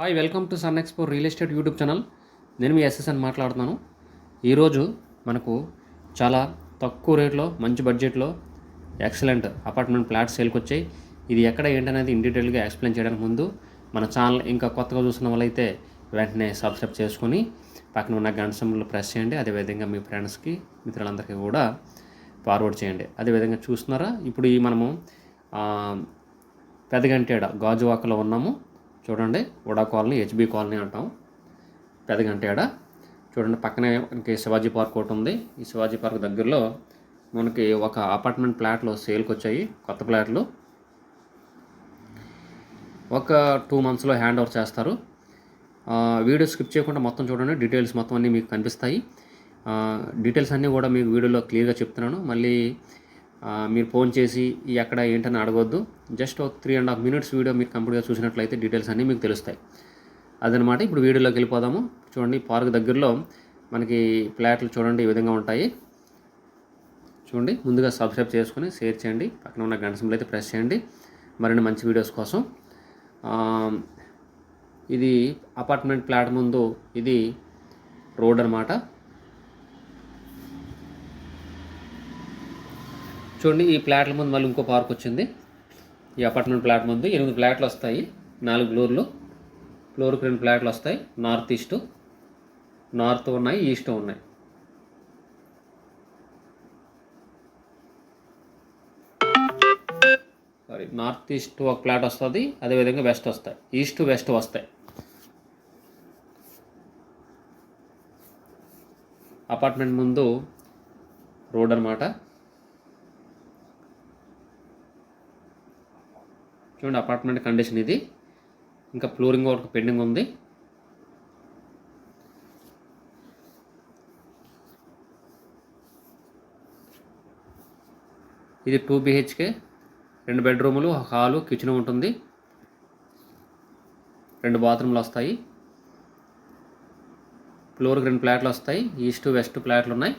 Hi welcome to Sun Expo real estate YouTube channel. నేను మీ SSN మాట్లాడుతున్నాను. ఈరోజు మనకు చాలా తక్కువ రేట్లో మంచి బడ్జెట్లో ఎక్సలెంట్ అపార్ట్మెంట్ ప్లాట్స్ సేల్కి వచ్చాయి. ఇది ఎక్కడ ఏంటనేది ఇన్ డీటెయిల్గా ఎక్స్ప్లెయిన్ చేయడానికి ముందు మన ఛానల్ ఇంకా కొత్తగా చూసిన వాళ్ళైతే వెంటనే సబ్స్క్రైబ్ చేసుకొని పక్కన ఉన్న గంట సింబల్ ప్రెస్ చేయండి. అదేవిధంగా మీ ఫ్రెండ్స్కి మిత్రులందరికీ కూడా ఫార్వర్డ్ చేయండి. అదేవిధంగా చూస్తున్నారా? ఇప్పుడు ఈ మనము ఆ, పెదగంటేడ గాజువాకలో ఉన్నాము. చూడండి ఉడా కాలనీ హెచ్బి కాలనీ అంటాం. పెదగంటేడ చూడండి పక్కనే మనకి శివాజీ పార్క్ ఒకటి ఉంది. ఈ శివాజీ పార్క్ దగ్గరలో మనకి ఒక అపార్ట్మెంట్ ప్లాట్లు సేల్కి వచ్చాయి కొత్త ప్లాట్లు. ఒక టూ మంత్స్లో హ్యాండ్ ఓవర్ చేస్తారు వీడియో స్కిప్ చేయకుండా మొత్తం చూడండి డీటెయిల్స్ మొత్తం అన్నీ మీకు కనిపిస్తాయి. డీటెయిల్స్ అన్నీ కూడా మీకు వీడియోలో క్లియర్గా చెప్తున్నాను. మళ్ళీ మీరు ఫోన్ చేసి ఎక్కడ ఏంటని అడగొద్దు. జస్ట్ ఒక three and half minutes video మీరు కంప్లీట్గా చూసినట్లయితే డీటెయిల్స్ అన్నీ మీకు తెలుస్తాయి. అదనమాట ఇప్పుడు వీడియోలోకి వెళ్ళిపోదాము. చూడండి పార్క్ దగ్గరలో మనకి ప్లాట్లు చూడండి ఈ విధంగా ఉంటాయి. చూడండి ముందుగా సబ్స్క్రైబ్ చేసుకొని షేర్ చేయండి. పక్కన ఉన్న గంట సింబల్ అయితే ప్రెస్ చేయండి. మరిన్ని మంచి వీడియోస్ కోసం. ఇది అపార్ట్మెంట్ ప్లాట్ ముందు ఇది రోడ్ అనమాట చూడండి ఈ ఫ్లాట్ల ముందు మళ్ళీ ఇంకో పార్క్ వచ్చింది. ఈ అపార్ట్మెంట్ ఫ్లాట్ ముందు ఎనిమిది ఫ్లాట్లు వస్తాయి నాలుగు ఫ్లోర్లు. ఫ్లోర్కి రెండు ఫ్లాట్లు వస్తాయి నార్త్ ఈస్ట్. నార్త్ ఉన్నాయి ఈస్ట్ ఉన్నాయి. సారీ నార్త్ ఈస్ట్ ఒక ఫ్లాట్ వస్తుంది అదేవిధంగా వెస్ట్ వస్తాయి. ఈస్ట్ వెస్ట్ వస్తాయి. అపార్ట్మెంట్ ముందు రోడ్ అనమాట చూడండి అపార్ట్మెంట్ కండిషన్ ఇది. ఇంకా ఫ్లోరింగ్ వర్క్ పెండింగ్ ఉంది. ఇది టూ బిహెచ్కే రెండు బెడ్రూములు హాలు కిచెన్ ఉంటుంది. రెండు బాత్రూమ్లు వస్తాయి. ఫ్లోర్కి రెండు ఫ్లాట్లు వస్తాయి. ఈస్ట్ వెస్ట్ ఫ్లాట్లు ఉన్నాయి.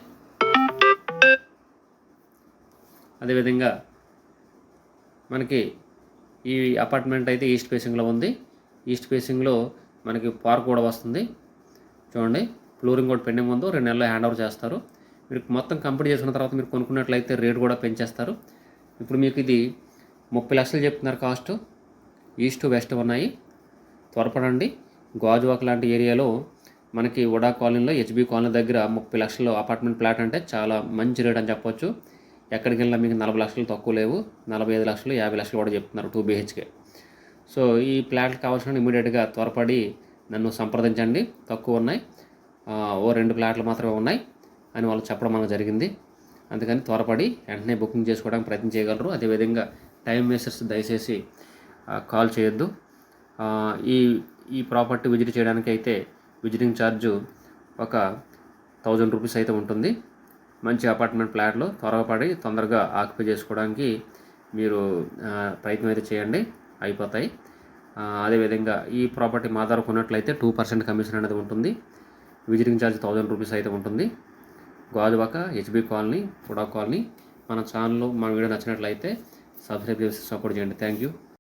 అదేవిధంగా మనకి ఈ అపార్ట్మెంట్ అయితే ఈస్ట్ ఫేసింగ్లో ఉంది. ఈస్ట్ ఫేసింగ్లో మనకి పార్క్ కూడా వస్తుంది. చూడండి ఫ్లోరింగ్ కూడా పెండింగ్ ఉందో. రెండు నెలల్లో హ్యాండ్ ఓవర్ చేస్తారు. మీరు మొత్తం కంప్లీట్ చేసుకున్న తర్వాత మీరు కొనుక్కున్నట్లయితే రేట్ కూడా పెంచేస్తారు. ఇప్పుడు మీకు ఇది ముప్పై లక్షలు చెప్తున్నారు కాస్ట్. ఈస్ట్ వెస్ట్ ఉన్నాయి. త్వరపడండి. గాజువాక్ లాంటి ఏరియాలో మనకి ఉడా కాలనీలో హెచ్బి కాలనీ దగ్గర ముప్పై లక్షలు అపార్ట్మెంట్ ప్లాట్ అంటే చాలా మంచి రేట్ అని చెప్పొచ్చు. ఎక్కడికి వెళ్ళినా మీకు నలభై లక్షలు తక్కువ లేవు. నలభై ఐదు లక్షలు యాభై లక్షలు కూడా చెప్తున్నారు టూ బీహెచ్కే. సో ఈ ప్లాట్లు కావాల్సిన ఇమీడియట్గా త్వరపడి నన్ను సంప్రదించండి. తక్కువ ఉన్నాయి. ఓ రెండు ప్లాట్లు మాత్రమే ఉన్నాయి అని వాళ్ళు చెప్పడం మనకు జరిగింది. అందుకని త్వరపడి వెంటనే బుకింగ్ చేసుకోవడానికి ప్రయత్నం చేయగలరు. అదేవిధంగా టైం వేసర్స్ దయచేసి కాల్ చేయొద్దు. ఈ ఈ ప్రాపర్టీ విజిట్ చేయడానికి అయితే విజిటింగ్ ఛార్జు ఒక థౌజండ్ రూపీస్ అయితే ఉంటుంది. మంచి అపార్ట్మెంట్ ఫ్లాట్లో త్వరపడి తొందరగా ఆక్యుపై చేసుకోవడానికి మీరు ప్రయత్నం అయితే చేయండి. అయిపోతాయి. అదేవిధంగా ఈ ప్రాపర్టీ మా ద్వారా కొన్నట్లయితే టూ పర్సెంట్ కమిషన్ అనేది ఉంటుంది. విజిటింగ్ ఛార్జ్ థౌజండ్ రూపీస్ అయితే ఉంటుంది. Gajuwaka H B colony Puda colony మన ఛానల్ మన వీడియో నచ్చినట్లయితే సబ్స్క్రైబ్ చేసి సపోర్ట్ చేయండి. Thank you.